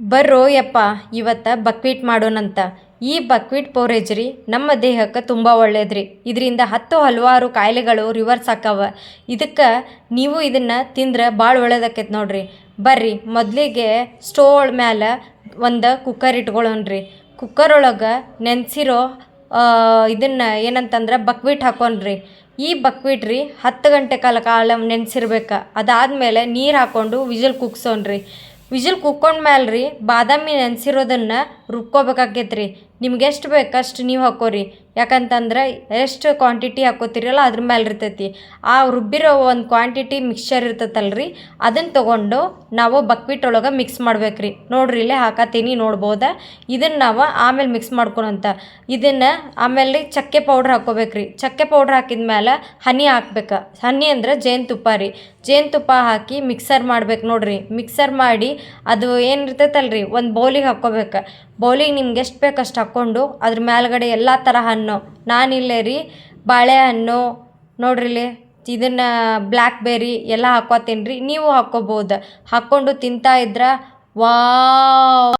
ಬರ್ರೋ ಯಪ್ಪ, ಇವತ್ತು ಬಕ್ವೀಟ್ ಮಾಡೋಣಂತ. ಈ ಬಕ್ವೀಟ್ ಪೋರೇಜ್ ರೀ ನಮ್ಮ ದೇಹಕ್ಕೆ ತುಂಬ ಒಳ್ಳೇದ್ರಿ. ಇದರಿಂದ ಹತ್ತು ಹಲವಾರು ಕಾಯಿಲೆಗಳು ರಿವರ್ಸ್ ಆಕ್ಕವ. ಇದಕ್ಕೆ ನೀವು ಇದನ್ನು ತಿಂದ್ರೆ ಭಾಳ ಒಳ್ಳೇದಾಕೈತೆ ನೋಡ್ರಿ. ಬರ್ರಿ, ಮೊದಲಿಗೆ ಸ್ಟೋವ್ ಮ್ಯಾಲೆ ಒಂದು ಕುಕ್ಕರ್ ಇಟ್ಕೊಳ್ಳೋಣ್ರಿ ಕುಕ್ಕರ್ ಒಳಗೆ ನೆನೆಸಿರೋ ಇದನ್ನು ಏನಂತಂದ್ರೆ ಬಕ್ವೀಟ್ ಹಾಕೋಣ್ರಿ. ಈ ಬಕ್ವೀಟ್ ರೀ ಹತ್ತು ಗಂಟೆ ಕಾಲ ಕಾಲ ನೆನೆಸಿರ್ಬೇಕು. ಅದಾದಮೇಲೆ ನೀರು ಹಾಕ್ಕೊಂಡು ವಿಜಲ್ ಕುಗ್ಸೋಣ್ರಿ ವಿಜಲ್ ಕುಕ್ಕೊಂಡ್ಮೇಲೆ ರೀ ಬಾದಾಮಿ ನೆನೆಸಿರೋದನ್ನು ರುಬ್ಕೋಬೇಕಾಕೈತೆ ರೀ ನಿಮ್ಗೆ ಎಷ್ಟು ಬೇಕು ಅಷ್ಟು ನೀವು ಹಾಕೋರಿ. ಯಾಕಂತಂದ್ರೆ ಎಷ್ಟು ಕ್ವಾಂಟಿಟಿ ಹಾಕೋತಿರಲ್ಲ ಅದ್ರ ಮೇಲೆ ಇರ್ತೈತಿ. ಆ ರುಬ್ಬಿರೋ ಒಂದು ಕ್ವಾಂಟಿಟಿ ಮಿಕ್ಸ್ಚರ್ ಇರ್ತೈತಲ್ಲ ರೀ ಅದನ್ನು ತೊಗೊಂಡು ನಾವು ಬಕ್ವಿಟ್ ಒಳಗೆ ಮಿಕ್ಸ್ ಮಾಡ್ಬೇಕ್ರಿ. ನೋಡ್ರಿ ಇಲ್ಲೇ ಹಾಕತ್ತೀನಿ ನೋಡ್ಬೋದಾ? ಇದನ್ನು ನಾವು ಆಮೇಲೆ ಮಿಕ್ಸ್ ಮಾಡ್ಕೊಳಂತ. ಇದನ್ನು ಆಮೇಲೆ ಚಕ್ಕೆ ಪೌಡ್ರ್ ಹಾಕೋಬೇಕ್ರಿ. ಚಕ್ಕೆ ಪೌಡ್ರ್ ಹಾಕಿದ ಮೇಲೆ ಹನಿ ಹಾಕ್ಬೇಕು. ಹನಿ ಅಂದ್ರೆ ಜೇನುತುಪ್ಪ ರೀ. ಜೇನುತುಪ್ಪ ಹಾಕಿ ಮಿಕ್ಸರ್ ಮಾಡ್ಬೇಕು ನೋಡ್ರಿ. ಮಿಕ್ಸರ್ ಮಾಡಿ ಅದು ಏನು ಇರ್ತೈತಲ್ಲ ರೀ ಒಂದು ಬೌಲಿಗೆ ಹಾಕ್ಕೋಬೇಕು ಬೌಲಿಗೆ ನಿಮ್ಗೆ ಎಷ್ಟು ಬೇಕು ಅಷ್ಟು ಹಾಕ್ಕೊಂಡು ಅದ್ರ ಮೇಲ್ಗಡೆ ಎಲ್ಲ ಥರ ಹಣ್ಣು. ನಾನಿಲ್ಲೇ ರೀ ಬಾಳೆಹಣ್ಣು ನೋಡ್ರಿ ಇಲ್ಲಿ ಇದನ್ನು ಬ್ಲ್ಯಾಕ್ ಬೆರಿ ಎಲ್ಲ ಹಾಕ್ಕೋತೀನಿ ರೀ, ನೀವು ಹಾಕ್ಕೋಬೋದು. ಹಾಕ್ಕೊಂಡು ತಿಂತಾ ಇದ್ರೆ, ವಾವ್.